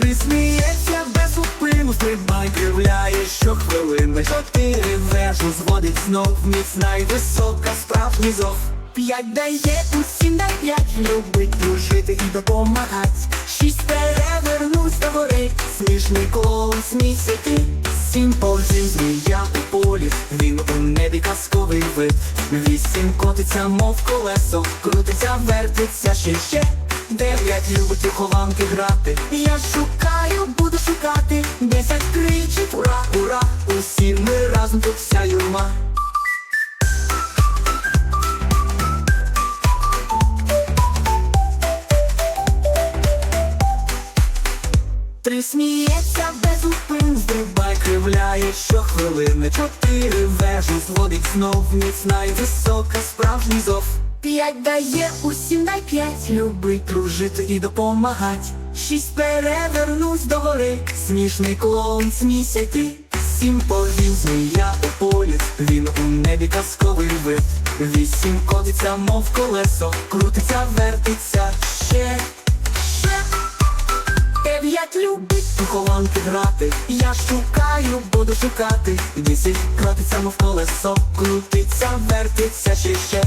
Три сміється без зупину, стрибай, кривляє щохвилини. Чотири вежу зводить знов міцна й висока справжній зов П'ять дає усім на п'ять любить дружити і допомагать. Шість перевернуть та гори, смішний клоун смійся ти. Сім повзів змія у полі, він у небі казковий вид. Вісім котиться, мов колесо, крутиться, вертиться ще ще. Дев'ять любить у хованки грати. Я шукаю, буду шукати. Десять кричить, ура, ура Усі ми разом тут вся юрма Три сміється без зупин, стрибай, кривляє щохвилини Чотири вежу зводить знов. Міцна і висока справжній зов П'ять дає усім на п'ять, любить дружити і допомагать. Шість перевернусь до гори, смішний клоун смійся ти Сім повів змія у полі, він у небі казковий вид. Вісім котиться, мов колесо, крутиться, вертиться. Ще, Дев'ять любить у хованки грати. Я шукаю, буду шукати. Десять крутиться, мов колесо. Крутиться, вертиться ще ще